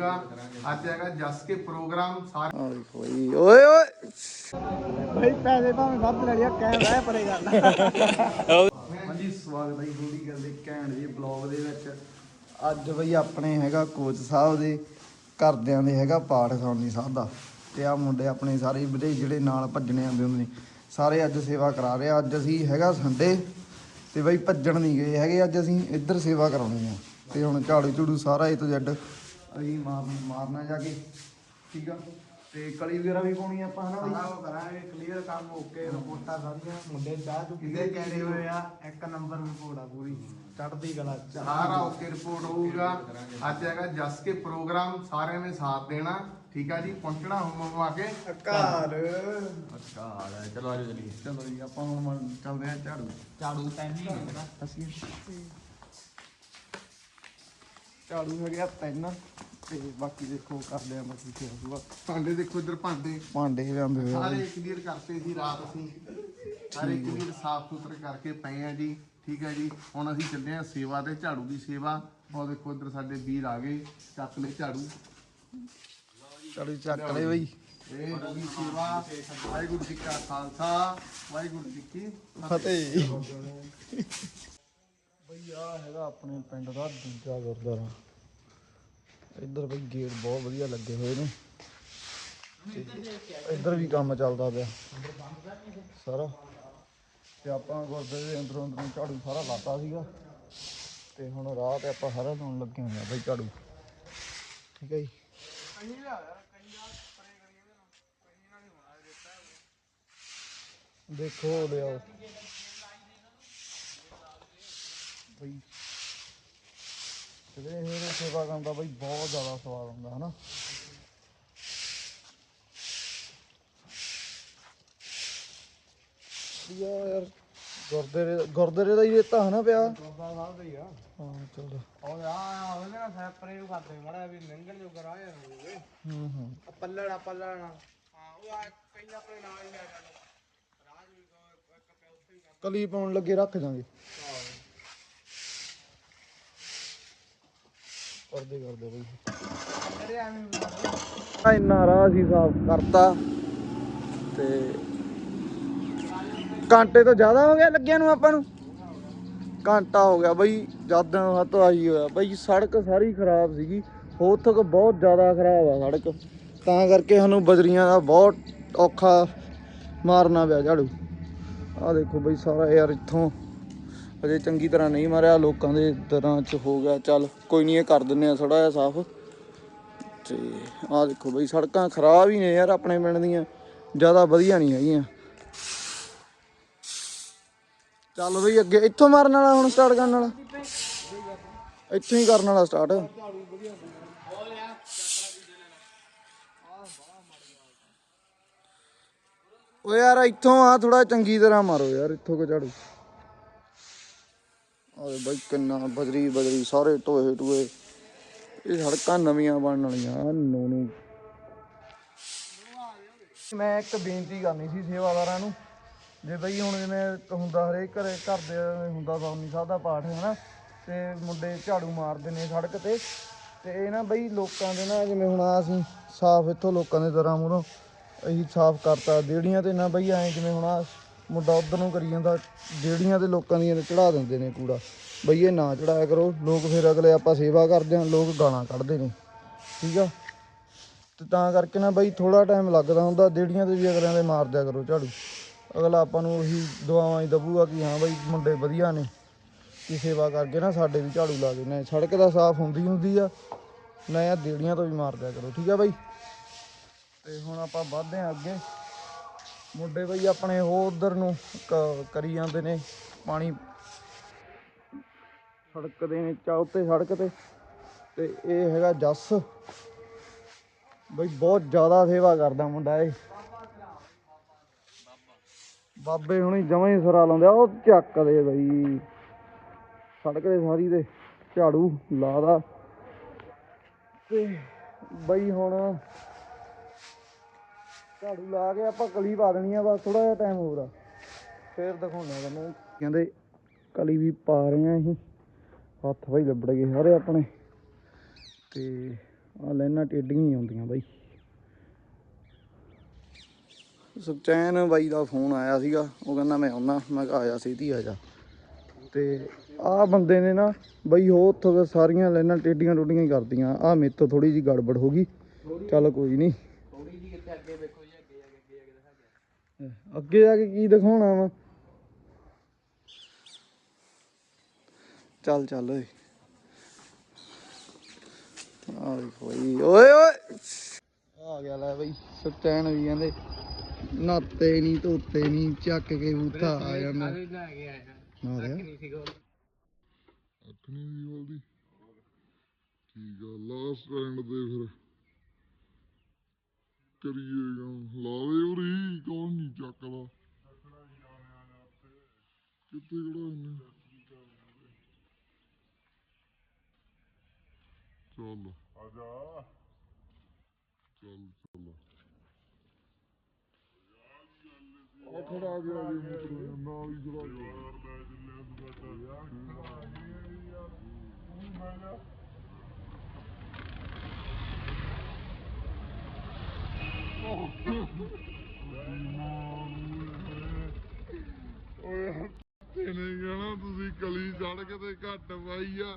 ਹੋਊਗਾ ਅੱਜ ਹੈਗਾ ਜਸ ਕੇ ਪ੍ਰੋਗਰਾਮ ਸਾਰੇ ਆ ਦੇਖੋ ਓਏ ਓਏ। ਭਾਈ ਪੈਸੇ ਭਾਵੇਂ ਵੱਧ ਲੈ ਲਿਆ ਕਹਿ ਰਹਿ ਪਰੇ ਗੱਲ। ਹਾਂਜੀ ਸਵਾਗਤ ਹੈ ਜੀ ਥੋੜੀ ਗੱਲ ਦੇ ਘੈਂਟ ਜੀ ਬਲੌਗ ਦੇ ਵਿੱਚ। ਅੱਜ ਬਈ ਆਪਣੇ ਹੈਗਾ ਕੋਚ ਸਾਹਿਬ ਦੇ ਘਰਦਿਆਂ ਦੇ ਹੈਗਾ ਪਾਠ ਸੌਣੀ ਸਾਹਿਬ ਦਾ। ਤੇ ਆ ਮੁੰਡੇ ਆਪਣੇ ਸਾਰੇ ਵੀਰੇ ਜਿਹੜੇ ਨਾਲ ਭੱਜਣੇ ਆਉਂਦੇ ਹੁੰਦੇ ਨੇ ਸਾਰੇ ਅੱਜ ਸੇਵਾ ਕਰਾ ਰਹੇ ਆ। ਅੱਜ ਅਸੀਂ ਹੈਗਾ ਸੰਡੇ ਤੇ ਬਈ ਭੱਜਣ ਨਹੀਂ ਗਏ ਹੈਗੇ ਅੱਜ ਅਸੀਂ ਇੱਧਰ ਸੇਵਾ ਕਰਾਉਣੀ ਆ। ਤੇ ਹੁਣ ਝਾੜੂ ਝੂੜੂ ਸਾਰਾ ਇਹ ਤੋਂ ਜੱਡ ਅਸੀਂ ਮਾਰ ਮਾਰਨਾ ਜਾ ਕੇ ਠੀਕ ਆ? ਤੇ ਕਲੀ ਵਗੈਰਾ ਵੀ ਪਾਉਣੀ ਆ ਆਪਾਂ ਹਨਾ ਬਈ? ਉਹ ਕਰਾਂਗੇ ਕਲੀਅਰ ਕੰਮ ਓਕੇ ਰਿਪੋਰਟਾਂ ਸਾਰੀਆਂ ਮੁੰਡੇ ਚਾਹ ਚੁ ਕਿਤੇ ਕਹਿੰਦੇ ਹੋਏ ਆ? ਇੱਕ ਨੰਬਰ ਰਿਪੋਰਟ ਆ ਪੂਰੀ ਚੜਦੀ ਕਲਾ ਚ। ਸਾਰਾ ਓਕੇ ਰਿਪੋਰਟ ਹੋਊਗਾ। ਅੱਜ ਹੈਗਾ ਜਸ ਕੇ ਪ੍ਰੋਗਰਾਮ ਸਾਰਿਆਂ ਨੇ ਸਾਥ ਦੇਣਾ ਠੀਕ ਆ ਜੀ? ਪਹੁੰਚਣਾ ਹੁਮ ਆ ਕੇ। ਘਰ। ਚਲੋ ਆਜੋ ਚਲੀਏ ਚਲੋ ਜੀ ਆਪਾਂ ਹੁਣ ਮਨ- ਚੱਲਦੇ ਆ ਝਾੜੂ। ਝਾੜੂ ਪੈਨ ਨਹੀਂ ਹੁੰਦਾ। ਅਸੀਂ ਝਾੜੂ ਹੋ ਗਿਆ ਪੈਨ ਤੇ ਬਾਕੀ ਦੇਖੋ ਕਰਦੇ ਆ ਬਾਕੀ ਫਿਰ ਸੁਬਾ ਭਾਂਡੇ ਦੇਖੋ ਇੱਧਰ ਭਾਂਡੇ। ਭਾਂਡੇ ਲਿਆਂਦੇ ਹੋਏ ਆ। ਸਾਰੇ ਕਲੀਅਰ ਕਰਤੇ ਸੀ ਰਾਤ ਅਸੀਂ। ਸਾਰੇ ਕਲੀਅਰ ਸਾਫ਼ ਸੁਥਰੇ ਕਰਕੇ ਪਏ ਆ ਜੀ। ਠੀਕ ਹੈ ਜੀ। ਹੁਣ ਅਸੀਂ ਚੱਲੇ ਆ ਸੇਵਾ ਤੇ ਝਾੜੂ ਦੀ ਸੇਵਾ। ਉਹ ਦੇਖੋ ਇੱਧਰ ਸਾਡੇ ਵੀਰ ਆ ਗਏ ਚੱਕ ਲੈ ਝਾੜੂ। ਝਾੜੂ ਚੱਕ ਲੈ ਬਈ। ਇਹ ਹੋ ਗਈ ਸੇਵਾ। ਵਾਹਿਗੁਰੂ ਜੀ ਕਾ ਖਾਲਸਾ ਵਾਹਿਗੁਰੂ ਜੀ ਕੀ ਫਤਿਹ। ਬਈ ਆ ਹੈਗਾ ਆਪਣੇ ਪਿੰਡ ਦਾ ਦੂਜਾ ਗੁਰਦੁਆਰਾ। ਇੱਧਰ ਬਈ ਗੇਟ ਬਹੁਤ ਵਧੀਆ ਲੱਗੇ ਹੋਏ ਨੇ। ਤੇ ਇੱਧਰ ਵੀ ਕੰਮ ਚੱਲਦਾ ਪਿਆ। ਸਾਰਾ। ਤੇ ਆਪਾਂ ਗੁਰਦੁਆਰੇ ਦੇ ਅੰਦਰੋਂ ਅੰਦਰੋਂ ਝਾੜੂ ਸਾਰਾ ਲਾਤਾ ਸੀਗਾ। ਤੇ ਹੁਣ ਰਾਹ ਤੇ ਆਪਾਂ ਸਾਰਾ ਲਾਉਣ ਲੱਗੇ ਹੋਏ ਆ ਬਈ ਝਾੜੂ। ਠੀਕ ਹੈ ਜੀ। ਦੇਖੋ ਲਿਆਓ। ਬਈ। ਤੇ ਇਹ ਸੇਵਾ ਕਰਨ ਦਾ ਬਈ ਬਹੁਤ ਜ਼ਿਆਦਾ ਸਵਾਦ ਹੁੰਦਾ ਹਨਾ? ਯਾ ਯਾਰ ਗੁਰਦੁਆਰੇ ਗੁਰਦੁਆਰੇ ਦਾ ਹੀ ਰੇਤਾ ਹਨਾ ਪਿਆ? ਬਾਬਾ ਸਾਹਿਬ ਦਾ ਹੀ ਆ। ਹਾਂ ਚਲੋ। ਉਹ ਆ ਉਹਦੇ ਨਾਲ ਸੈਪਰੇ ਨੂੰ ਕਰਦੇ ਮੜਾ ਵੀ ਲੰਘਣ ਜੋ ਕਰਾ ਯਾਰ ਹੋਵੇ। ਹੂੰ ਹੂੰ। ਆ ਪੱਲੜ ਆ ਪੱਲੜ ਆ ਹਾਂ ਉਹ ਆ ਕਈ ਆਪਣੇ ਨਾਲ ਹੀ ਲੈ ਜਾਣਾ ਰਾਜ ਵੀ ਇੱਕ ਪਿਆ ਉੱਥੇ ਹੀ ਕਲੀ ਪਾਉਣ ਲੱਗੇ ਰੱਖ ਜਾਾਂਗੇ। ਕਰਦੇ ਕਰਦੇ ਬਈ। ਇੰਨਾ ਰਾਹ ਸੀ ਸਾਫ਼ ਕਰਤਾ। ਤੇ ਘੰਟੇ ਤੋਂ ਜ਼ਿਆਦਾ ਹੋ ਗਿਆ ਲੱਗਿਆ ਨੂੰ ਆਪਾਂ ਨੂੰ। ਘੰਟਾ ਹੋ ਗਿਆ ਬਈ, ਜਦ ਹੱਥ ਆਈ ਹੋਇਆ। ਬਈ ਸੜਕ ਸਾਰੀ ਖਰਾਬ ਸੀਗੀ। ਹੋਰ ਤੱਕ ਬਹੁਤ ਜ਼ਿਆਦਾ ਖਰਾਬ ਆ ਸੜਕ। ਤਾਂ ਕਰਕੇ ਸਾਨੂੰ ਬਜਰੀਆਂ ਦਾ ਬਹੁਤ ਔਖਾ ਮਾਰਨਾ ਪਿਆ ਝਾੜੂ। ਆ ਦੇਖੋ ਬਈ ਸਾਰਾ ਯਾਰ ਇੱਥੋਂ ਅਜੇ ਚੰਗੀ ਤਰ੍ਹਾਂ ਨਹੀਂ ਮਾਰਿਆ, ਲੋਕਾਂ ਦੇ ਦਰਾਂ ਚ ਹੋ ਗਿਆ। ਚੱਲ ਕੋਈ ਨਹੀਂ, ਇਹ ਕਰ ਦਿੰਨੇ ਆ ਥੋੜਾ ਜਿਹਾ ਸਾਫ਼। ਤੇ ਆਹ ਦੇਖੋ ਬਈ, ਸੜਕਾਂ ਖਰਾਬ ਹੀ ਨੇ ਯਾਰ ਆਪਣੇ ਪਿੰਡ ਦੀਆਂ। ਜ਼ਿਆਦਾ ਵਧੀਆ ਨਹੀਂ ਹੈਗੀਆਂ। ਚੱਲ ਬਈ, ਅੱਗੇ ਇੱਥੋਂ ਮਾਰਨ ਵਾਲਾ ਹੁਣ ਸਟਾਰਟ ਕਰਨ ਵਾਲਾ। ਇੱਥੋਂ ਹੀ ਕਰਨ ਵਾਲਾ ਸਟਾਰਟ ਓ ਯਾਰ, ਇੱਥੋਂ ਆ ਥੋੜਾ ਚੰਗੀ ਤਰ੍ਹਾਂ ਮਾਰੋ ਯਾਰ, ਇੱਥੋਂ ਕੋ ਝਾੜੂ। ਆਹ ਬਈ ਕਿੰਨਾ ਬਦਰੀ ਬਦਰੀ ਸਾਰੇ ਟੋਏ ਟੋਏ ਇਹ ਸੜਕਾਂ ਨਵੀਆਂ ਬਣਨ ਵਾਲੀਆਂ ਨੋ ਨੂੰ। ਮੈਂ ਇੱਕ ਬੇਨਤੀ ਕਰਨੀ ਸੀ ਸੇਵਾਦਾਰਾਂ ਨੂੰ, ਜੇ ਬਈ ਹੁਣ ਜਿਵੇਂ ਹੁੰਦਾ ਹਰੇਕ ਘਰੇ ਘਰ ਦੇ ਹੁੰਦਾ ਸੌਣੀ ਸਾਹਿਬ ਦਾ ਪਾਠ ਹੈ ਨਾ ਤੇ ਮੁੰਡੇ ਝਾੜੂ ਮਾਰਦੇ ਨੇ ਸੜਕ ਤੇ। ਤੇ ਇਹ ਨਾ ਬਈ ਲੋਕਾਂ ਦੇ ਨਾ, ਜਿਵੇਂ ਹੁਣ ਅਸੀਂ ਸਾਫ਼ ਇੱਥੋਂ ਲੋਕਾਂ ਦੇ ਦਰਾਂ ਮੂਹਰੋਂ ਅਸੀਂ ਸਾਫ਼ ਕਰਤਾ, ਦੇੜੀਆਂ ਤੇ ਨਾ ਬਈ ਐਂ ਜਿਵੇਂ ਹੁਣ ਆਹ ਮੁੰਡਾ ਉਧਰ ਨੂੰ ਕਰੀ ਜਾਂਦਾ ਦੇੜੀਆਂ ਦੇ ਲੋਕਾਂ ਦੀਆਂ ਚੜਾ ਦਿੰਦੇ ਨੇ ਕੂੜਾ। ਬਈ ਇਹ ਨਾ ਚੜਾਇਆ ਕਰੋ, ਲੋਕ ਫਿਰ ਅਗਲੇ ਆਪਾਂ ਸੇਵਾ ਕਰਦੇ ਹਾਂ, ਲੋਕ ਗਾਲਾਂ ਕੱਢਦੇ ਨੇ। ਠੀਕ ਆ? ਤੇ ਤਾਂ ਕਰਕੇ ਨਾ ਬਈ ਥੋੜਾ ਟਾਈਮ ਲੱਗਦਾ ਹੁੰਦਾ ਦੇੜੀਆਂ ਤੇ ਵੀ ਅਗਲਿਆਂ ਦੇ ਮਾਰ ਦਿਆ ਕਰੋ ਝਾੜੂ। ਅਗਲਾ ਆਪਾਂ ਨੂੰ ਉਹੀ ਦੁਆਵਾਂ ਹੀ ਦਬੂਗਾ ਕਿ ਹਾਂ ਬਈ ਮੁੰਡੇ ਵਧੀਆ ਨੇ, ਕਿ ਸੇਵਾ ਕਰਕੇ ਨਾ ਸਾਡੇ ਵੀ ਝਾੜੂ ਲਾ ਦੇਣਾ ਸੜਕ ਦਾ ਸਾਫ਼ ਹੁੰਦੀ ਹੁੰਦੀ ਆ, ਨਾ ਇਹ ਦੇੜੀਆਂ ਤੋਂ ਵੀ ਮਾਰ ਦਿਆ ਕਰੋ। ਠੀਕ ਆ ਬਾਈ? ਤੇ ਹੁਣ ਆਪਾਂ ਵੱਧਦੇ ਹਾਂ ਅੱਗੇ। ਮੁੰਡੇ ਬਈ ਆਪਣੇ ਉਹ ਉਧਰ ਨੂੰ ਕਰੀ ਜਾਂਦੇ ਨੇ ਪਾਣੀ। ਸੜਕ ਦੇ ਚੌਥੇ ਸੜਕ ਤੇ ਤੇ ਇਹ ਹੈਗਾ ਜੱਸ। ਬਈ ਬਹੁਤ ਜ਼ਿਆਦਾ ਸੇਵਾ ਕਰਦਾ ਮੁੰਡਾ ਇਹ। ਬਾਬੇ ਹੁਣੀ ਜਮਾਂ ਹੀ ਸਰਾ ਲਾਉਂਦੇ ਆ ਉਹ ਚੱਕਦੇ ਬਈ। ਸੜਕ ਦੇ ਸਾਰੀ ਦੇ ਝਾੜੂ ਲਾਦਾ ਤੇ ਬਈ ਹੁਣ ਝਾੜੂ ਲਾ ਕੇ ਆਪਾਂ ਕਲੀ ਪਾ ਦੇਣੀ ਆ, ਬਸ ਥੋੜਾ ਜਿਹਾ ਟਾਈਮ ਹੋਰ ਆ। ਫੇਰ ਦਿਖਾਉਣਾ ਤੁਹਾਨੂੰ ਕਹਿੰਦੇ ਕਲੀ ਵੀ ਪਾ ਰਹੇ ਆ ਅਸੀਂ। ਹੱਥ ਬਈ ਲੱਭੜ ਗਏ ਸਾਰੇ ਆਪਣੇ। ਤੇ ਆ ਲੈਣਾ ਟੇਡੀਆਂ ਹੀ ਆਉਂਦੀਆਂ ਬਾਈ। ਸੁਖਚੈਨ ਬਾਈ ਦਾ ਫੋਨ ਆਇਆ ਸੀਗਾ। ਉਹ ਕਹਿੰਦਾ ਮੈਂ ਆਉਣਾ ਮੈਂ ਕਿਹਾ ਆਇਆ ਸਿੱਧੀ ਆ ਜਾ। ਤੇ ਆ ਬੰਦੇ ਨੇ ਨਾ ਬਈ ਉਹ ਉੱਥੋਂ ਦਾ ਸਾਰੀਆਂ ਲੈਣਾ ਟੇਡੀਆਂ ਟੋਡੀਆਂ ਹੀ ਕਰਦੀਆਂ ਆ ਮੇਰੇ ਤੋਂ ਥੋੜੀ ਜੀ ਗੜਬੜ ਹੋ ਗਈ। ਚੱਲ ਕੋਈ ਨਹੀਂ। ਅੱਗੇ ਜਾ ਕੇ ਕੀ ਦਿਖਾਉਣਾ ਵਾ? ਚੱਲ ਚੱਲ ਓਏ। ਆ ਬਈ ਓਏ ਓਏ। ਆ ਗਿਆ ਲੈ ਬਈ ਸਚੈਨ ਵੀ ਕਹਿੰਦੇ ਨਾਤੇ ਨਹੀਂ ਧੋਤੇ ਨਹੀਂ ਚੱਕ ਕੇ ਬੂਥਾ ਆ ਜਾਂਦਾ। ਆ ਰਿਹਾ ਅੱਠਵੀਂ ਦੀ ਬੋਲਦੀ ਠੀਕ ਆ ਲਾਸਟ ਸਟੈਂਡ ਦੇ ਫਿਰ? ਕਰੀਏ ਕੰਮ ਲਾ ਦੇ ਉਰੀ ਕੌਣ ਨਹੀਂ ਚੱਕਦਾ ਕਿੱਥੇ ਖੜਾ ਇਹਨੇ ਚੱਲ ਆ ਜਾ ਚੱਲ ਚੱਲ ਆ ਖੜਾ ਆ ਗਿਆ ਜੀ ਮਿੱਤਰ ਨਾਲ ਹੀ ਖੜਾ ਗਿਆ ਓਏ ਇਹਨੇ ਕਹਿਣਾ ਤੁਸੀਂ ਕਲੀ ਚੜ ਕੇ ਤੇ ਘੱਟ ਪਾਈ ਆ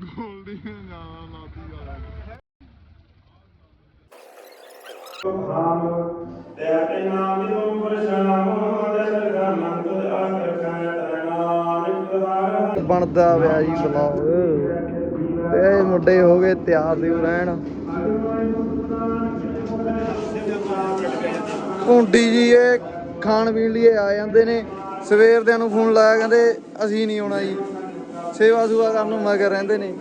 ਗੋਲਡੀ ਜਾਣਾ ਲਾਤੀ ਵਾਲਾ ਤੇ ਆਪਣੇ ਨਾਮ ਦੀ ਉਮਰ ਸ਼ਾਮ ਦੇ ਸਰਗਾਨਾਂ ਤੁਧ ਆਖਰ ਕਾਇ ਤਰਨਾਨਿਕ ਹਰ ਬਣਦਾ ਪਿਆ ਜੀ ਬਲੌਗ ਤੇ ਇਹ ਮੁੰਡੇ ਹੋ ਗਏ ਤਿਆਰ ਦੇ ਰਹਿਣ। ਕੁੰਡੀ ਜੀ ਇਹ ਖਾਣ ਪੀਣ ਲਈ ਆ ਜਾਂਦੇ ਨੇ। ਸਵੇਰ ਦੇ ਨੂੰ ਫੋਨ ਲਾਇਆ ਕਹਿੰਦੇ ਅਸੀਂ ਨਹੀਂ ਆਉਣਾ ਜੀ। ਸੇਵਾ ਸੁਵਾ ਕਰਨ ਨੂੰ ਮਗਰ ਰਹਿੰਦੇ ਨੇ।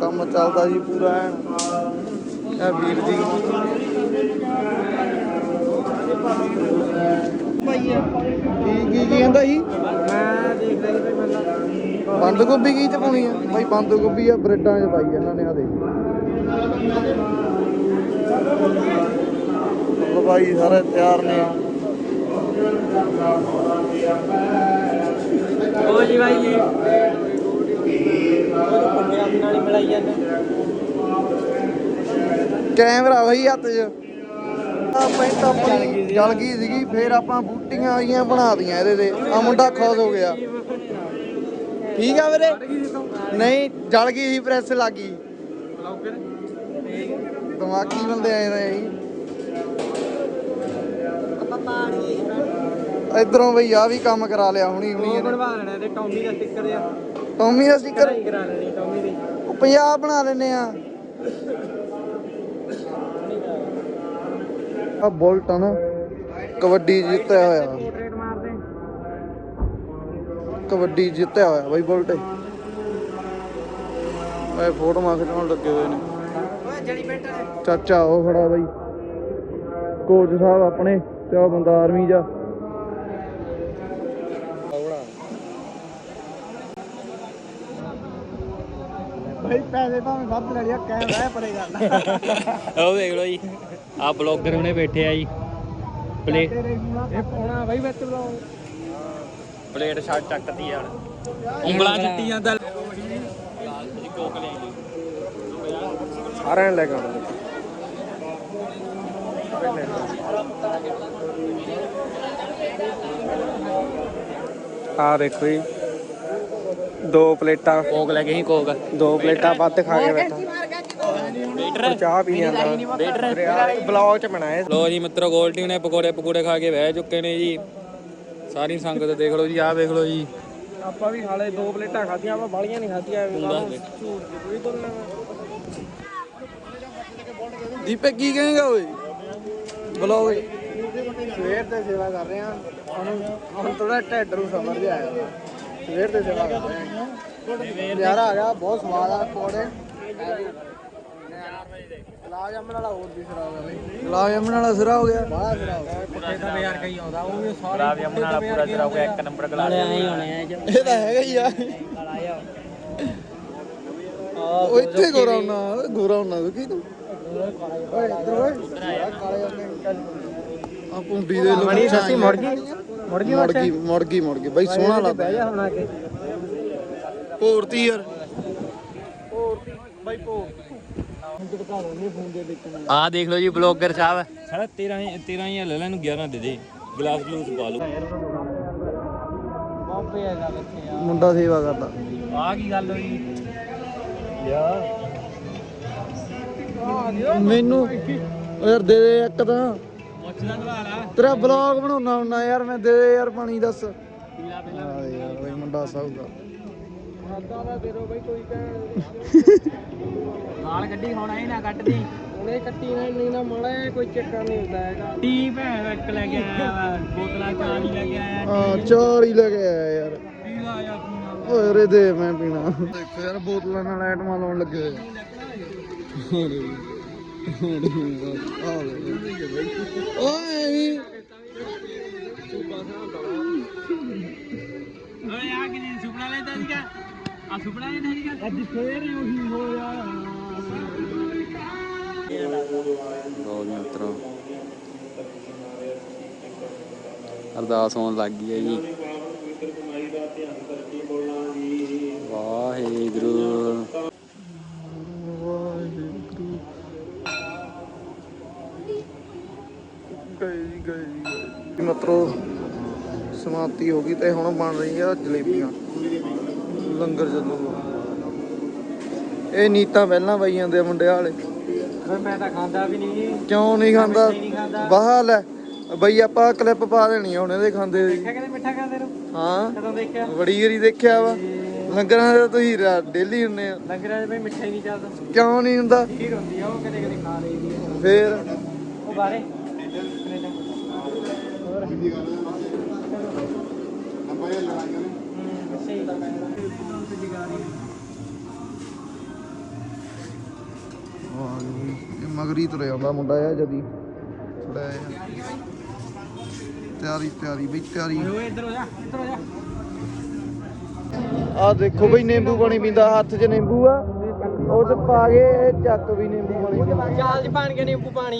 ਕੰਮ ਚੱਲਦਾ ਜੀ ਪੂਰਾ ਐਨ। ਇਹ ਵੀਰ ਜੀ। ਕੀ ਕੀ ਕੀ ਕਹਿੰਦਾ ਜੀ? ਮੈਂ ਦੇਖ ਪਹਿਲਾਂ ਬੰਦ ਗੋਭੀ ਕੀ ਚ ਪਾਉਣੀ ਆ? ਬਾਈ ਬੰਦ ਗੋਭੀ ਆ ਬ੍ਰੈਡਾਂ ਚ ਪਾਈ ਆ ਇਹਨਾਂ ਨੇ ਆ ਦੇ ਚਲੋ ਭਾਈ ਸਾਰੇ ਤਿਆਰ ਨੇ। ਉਹ ਜੀ ਜੀ। ਹੀ ਕੈਮਰਾ ਵਈ ਹੱਥ 'ਚ। ਆ ਪੈਂਟ ਆਪਣੀ ਜਲ ਗਈ ਸੀਗੀ ਫੇਰ ਆਪਾਂ ਬੂਟੀਆਂ ਆਈਆਂ ਬਣਾ ਦੀਆਂ ਇਹਦੇ ਤੇ। ਆ ਮੁੰਡਾ ਖੁਸ਼ ਹੋ ਗਿਆ। ਠੀਕ ਆ ਵੀਰੇ? ਨਹੀਂ ਜਲ ਗਈ ਸੀ ਪ੍ਰੈਸ ਲੱਗ ਦਿਮਾਗੀ ਬੰਦੇ ਆਏ ਨੇ ਜੀ? ਇਧਰੋਂ ਬਈ ਆ ਵੀ ਕੰਮ ਕਰਾ ਲਿਆ ਹੁਣੀ ਹੁਣੀ ਇਹਨੇ। ਬਣਵਾ ਲੈਣਾ ਤੇ ਟੌਮੀ ਦਾ ਸਟicker ਆ। ਟੌਮੀ ਦਾ ਸਟicker ਕਰਾ ਲੈਣੀ ਟੌਮੀ ਦੀ। ਉਹ ਪੰਜਾਬ ਬਣਾ ਲੈਨੇ ਆ। ਆ ਬੋਲਟ ਆ ਨਾ ਕਬੱਡੀ ਜਿੱਤਿਆ ਹੋਇਆ। ਕਬੱਡੀ ਜਿੱਤਿਆ ਹੋਇਆ ਬਾਈ ਬੋਲਟ। ਇਹ ਫੋਟੋਆਂ ਖਿਚਾਉਣ ਲੱਗੇ ਹੋਏ ਨੇ। ਚਾਚਾ ਉਹ ਖੜਾ ਬਾਈ। ਕੋਚ ਸਾਹਿਬ ਆਪਣੇ ਤੇ ਉਹ ਬੰਦਾ ਆਰਮੀ ਜਾ। ਭਾਈ ਪੈਸੇ ਭਾਵੇਂ ਵੱਧ ਲੈ ਲਿਆ ਕੈਮਰਾ ਪੜੇਗਾ ਉਹ ਦੇਖ ਲਓ ਜੀ ਆ ਬਲੌਗਰ ਉਹਨੇ ਬੈਠੇ ਆ ਜੀ। ਪਲੇਟ ਇਹ ਪਾਉਣਾ ਬਾਈ ਵਿੱਚ ਬਲਾਉ ਪਲੇਟ ਛੱਡ ਚੱਕਦੀ ਯਾਰ। ਉਂਗਲਾਂ ਛੱਟੀ ਜਾਂਦਾ। ਨੇ ਲੈ ਕੇ ਆਉਣਾ ਆ ਦੇਖੋ ਜੀ। ਦੋ ਪਲੇਟਾਂ। ਕੋਕ ਲੈ ਕੇ ਹੀ ਕੋਕ। ਦੋ ਪਲੇਟਾਂ ਵੱਧ ਖਾ ਕੇ ਬੈਠਾ। ਚਾਹ ਪੀ ਜਾਂਦਾ ਵੇਟਰ ਬਲੌਗ ਚ ਬਣਾਏ ਲੋ ਜੀ ਮਿੱਤਰੋ ਗੋਲਟੀ ਨੇ ਪਕੌੜੇ ਪਕੌੜੇ ਖਾ ਕੇ ਬਹਿ ਚੁੱਕੇ ਨੇ ਜੀ। ਸਾਰੀ ਸੰਗਤ ਦੇਖ ਲਓ ਜੀ ਆਹ ਵੇਖ ਲਓ ਜੀ। ਆਪਾਂ ਵੀ ਹਾਲੇ ਦੋ ਪਲੇਟਾਂ ਖਾਧੀਆਂ ਆਪਾਂ ਬਾਲੀਆਂ ਨਹੀਂ ਖਾਧੀਆਂ ਝੂਠ ਕੋਈ ਬੋਲਣਾ ਦੀਪਕ ਕੀ ਕਹੇਗਾ ਓਏ? ਬਲੌਗ ਸਵੇਰ ਤੇ ਸੇਵਾ ਕਰ ਰਹੇ ਹਾਂ। ਹੁਣ ਹੁਣ ਥੋੜਾ ਢਿੱਡ ਨੂੰ ਸਮਝ ਜਿਹਾ ਆਇਆ ਸਵੇਰ ਤੇ ਸੇਵਾ ਕਰ ਰਹੇ ਹਾਂ। ਨਜ਼ਾਰਾ ਆ ਗਿਆ ਬਹੁਤ ਸਵਾਦ ਆ ਪਕੌੜੇ। ਲਾਜ ਅਮਨ ਵਾਲਾ ਹੋਰ ਵੀ ਸਰਾ ਹੋ ਗਿਆ ਬਈ। ਲਾ ਜਮਨ ਵਾਲਾ ਸਿਰਾ ਹੋ ਗਿਆ। ਬਾਹਲਾ ਸਰਾ ਹੋ ਗਿਆ। ਪੁੱਠੇ ਦਾ ਬਾਜ਼ਾਰ ਕਈ ਆਉਂਦਾ ਉਹ ਵੀ ਸਾਰੇ ਰਾਵ ਯਮਨ ਵਾਲਾ ਪੂਰਾ ਤੇਰਾ ਹੋ ਗਿਆ ਇੱਕ ਨੰਬਰ ਕਲਾ ਆਏ ਹੋਣੇ ਆ ਇਹ ਤਾਂ ਹੈਗਾ ਹੀ ਆ। ਉਹ ਇੱਥੇ ਗੋਰਾ ਹੁਣਾ ਗੋਰਾ ਹੁਣਾ ਕੀ ਤੂੰ। ਓਏ ਇੱਧਰ ਓਏ ਕਾਲੇ ਆ ਪੁੰਡੀ ਦੇ ਲੋਕ ਮਣੀ ਸੱਸੀ ਮੁੜ ਗਈ? ਮੁੜ ਗਈ ਮੁੜ ਗਈ ਮੁੜ ਗਈ ਮੁੜ ਗਈ। ਬਈ ਸੋਹਣਾ ਲੱਗਦਾ ਬਹਿ ਜਾ ਹੁਣ ਆ ਕੇ। ਭੋਰਤੀ ਯਾਰ। ਭੋਰਤੀ ਬਾਈ ਵਿੱਚ ਆਹ ਦੇਖ ਲਓ ਜੀ ਬਲੌਗਰ ਸਾਹਿਬ। ਸਾਲਾ 13 13000 ਲੈ ਲੈ ਇਹਨੂੰ 11 ਦੇ ਦੇ। ਗਲਾਸ ਗਲੂਸ ਪਾ ਲਓ। ਆ ਮੁੰਡਾ ਸੇਵਾ ਕਰਦਾ। ਆਹ ਕੀ ਗੱਲ ਹੋਈ? ਮੈਨੂੰ ਯਾਰ ਦੇ ਦੇ ਇੱਕ ਤਾਂ। ਪੁੱਛਦਾ ਦਵਾ ਲਾ। ਤੇਰਾ ਬਲੌਗ ਬਣਾਉਣਾ ਹੁੰਨਾ ਯਾਰ ਮੈਂ ਦੇ ਦੇ ਯਾਰ ਪਾਣੀ ਦੱਸ। ਹਾਂ ਯਾਰ ਬਈ ਮੁੰਡਾ ਸਾਊਗਾ ਨਾਲ ਗੱਡੀ ਹੁਣ ਇਹ ਨਾ ਕੱਟਦੀ। ਉਹਨੇ ਕੱਟੀ ਨਾ ਨਹੀਂ ਨਾ ਮਾੜਾ ਕੋਈ ਚੱਕਰ ਨਹੀਂ ਹੁੰਦਾ ਹੈਗਾ। ਟੀ ਭੈਣ ਇੱਕ ਲੈ ਕੇ ਆਇਆ ਵਾ ਬੋਤਲਾਂ ਚਾਰ ਹੀ ਲੈ ਕੇ ਆਇਆ। ਹਾਂ ਚਾਰ ਹੀ ਲੈ ਕੇ ਆਇਆ ਯਾਰ। ਪੀਲਾ ਪੀਣਾ ਓਏ ਰੇ ਦੇ ਮੈਂ ਪੀਣਾ। ਦੇਖੋ ਯਾਰ ਬੋਤਲਾਂ ਨਾਲ ਐਟਮਾਂ ਲਾਉਣ ਲੱਗੇ ਹੋਏ। ਓਏ ਵੀ ਓਏ ਆ ਕਿ ਨਹੀਂ ਸੁਪਨਾ ਲੈਂਦਾ ਸੀਗਾ ਆ ਸੁਪਨਾ ਲੈਂਦਾ ਸੀਗਾ ਅੱਜ ਫੇਰ ਉਹੀ ਹੋਇਆ ਲੋ ਮਿੱਤਰੋ ਅਰਦਾਸ ਹੋਣ ਲੱਗ ਗਈ ਹੈ ਜੀ। ਸਮਾਪਤੀ ਹੋ ਗਈ ਤੇ ਹੁਣ ਬਣ ਰਹੀ ਆ ਜਲੇਬੀਆਂ। ਲੰਗਰ ਚੱਲੂਗਾ ਇਹ ਨੀਤਾਂ ਪਹਿਲਾਂ ਪਾਈ ਜਾਂਦੇ ਆ ਮੁੰਡੇ ਵਾਲੇ। ਮੈਂ ਤਾਂ ਖਾਂਦਾ ਵੀ ਨਹੀਂ। ਕਿਉਂ ਨਹੀਂ ਖਾਂਦਾ? ਬਾਹਰ ਲੈ। ਬਈ ਆਪਾਂ ਕਲਿੱਪ ਪਾ ਦੇਣੀ ਆ ਹੁਣ ਇਹਦੇ ਖਾਂਦੇ ਦੀ। ਮਿੱਠਾ ਖਾਂਦੇ ਨੂੰ? ਹਾਂ। ਕਦੋਂ ਦੇਖਿਆ? ਬੜੀ ਵਾਰੀ ਦੇਖਿਆ ਵਾ। ਲੰਗਰਾਂ ਦੇ ਤੁਸੀਂ ਡੇਲੀ ਹੁੰਨੇ ਆ। ਲੰਗਰਾਂ 'ਚ ਬਈ ਮਿੱਠਾ ਹੀ ਨਹੀਂ ਚੱਲਦਾ। ਕਿਉਂ ਨਹੀਂ ਹੁੰਦਾ? ਖੀਰ ਹੁੰਦੀ ਆ ਉਹ ਕਦੇ ਕਦੇ ਖਾ ਲਈਦੀ ਫੇਰ? ਉਹ ਬਾਰੇ ਵਾਹ ਜੀ ਇਹ ਮਗਰੀ ਤੁਰੇ ਆਉਂਦਾ ਮੁੰਡਾ ਆ ਜਦੀ। ਥੋੜਾ ਤਿਆਰੀ ਤਿਆਰੀ ਬਈ ਤਿਆਰੀ। ਓਏ ਇੱਧਰ ਹੋ ਜਾ ਇੱਧਰ ਹੋ ਜਾ ਆ ਦੇਖੋ ਬਈ ਨਿੰਬੂ ਪਾਣੀ ਪੀਂਦਾ ਹੱਥ 'ਚ ਨਿੰਬੂ ਆ। ਉਹ ਚ ਪਾ ਕੇ ਇਹ ਚੱਕ ਵੀ ਨਿੰਬੂ ਪਾਣੀ ਚਾਲ 'ਚ ਪਾਣ ਕੇ ਨਿੰਬੂ ਪਾਣੀ।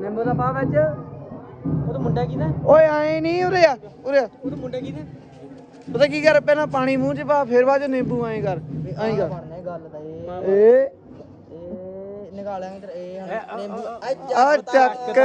ਨਿੰਬੂ ਦਾ ਪਾ ਵਿੱਚ। ਉਹ ਤਾਂ ਮੁੰਡਾ ਕਿਹਦਾ? ਓਏ ਆਏ ਨਹੀਂ ਉਰੇ ਆ ਉਰੇ ਉਹ ਤਾਂ ਮੁੰਡਾ ਕਿਹਦਾ? ਪਤਾ ਕੀ ਕਰ ਪਹਿਲਾਂ ਪਾਣੀ ਮੂੰਹ 'ਚ ਪਾ ਫਿਰ ਬਾਅਦ 'ਚ ਨਿੰਬੂ ਐਂ ਕਰ ਐਂ ਕਰ। ਬਣਨਾ ਗੱਲ ਦਾ ਇਹ। ਏ ਇਹ ਨਿਕਾਲਾਂਗੇ ਤੇ ਇਹ ਨਿੰਬੂ ਆ ਚੱਕ।